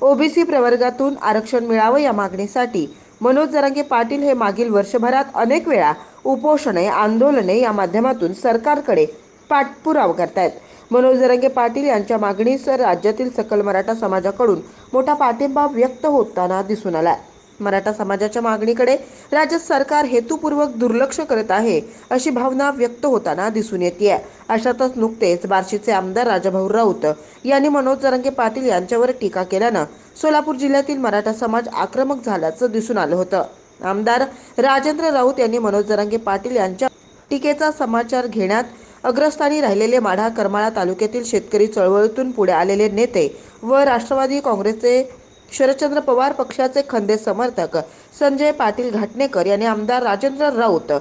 OBC प्रवर्गातून आरक्षण मिळावं या मागणीसाठी मनोज जरांगे पाटील हे मागील वर्षभरात अनेक वेळा उपोषणे आंदोलने या माध्यमातून सरकारकडे पाठपुरावा करतायत. मनोज जरांगे पाटील यांच्या मागणीस राज्यातील सकल मराठा समाजाकडून मोठा पाठिंबा व्यक्त होताना दिसून आलाय. मराठा समाजाच्या मागणीकडे राज्य सरकार हेतुपूर्वक दुर्लक्ष करत आहे अशी भावना व्यक्त होताना दिसून येते अशातच नुकतेच बार्शीचे आमदार राजाभाऊ राऊत यांनी मनोज जरांगे पाटील यांच्यावर टीका केल्यानं सोलापूर जिल्ह्यातील मराठा समाज आक्रमक झाल्याचं दिसून आलं होतं. आमदार राजेंद्र राऊत यांनी मनोज जरांगे पाटील यांच्या टीकेचा समाचार घेण्यात अग्रस्थानी राहिलेले माढा करमाळा तालुक्यातील शेतकरी चळवळीतून पुढे आलेले नेते व राष्ट्रवादी काँग्रेसचे शरदचंद्र पवार पक्षाचे खंदे समर्थक संजय पाटील घाटणेकर यांनी आमदार राजेंद्र राऊत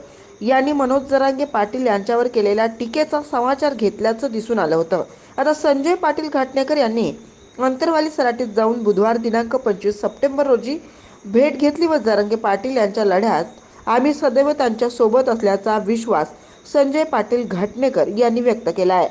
यांनी मनोज जरांगे पाटील यांच्यावर केलेल्या टीकेचा समाचार घेतल्याचं दिसून आलं होतं. आता संजय पाटील घाटणेकर यांनी अंतरवाली सराटीत जाऊन बुधवार दिनांक पंचवीस सप्टेंबर रोजी भेट घेतली व जरांगे पाटील यांच्या लढ्यात आम्ही सदैव त्यांच्यासोबत असल्याचा विश्वास संजय पाटील घाटणेकर यांनी व्यक्त केला आहे.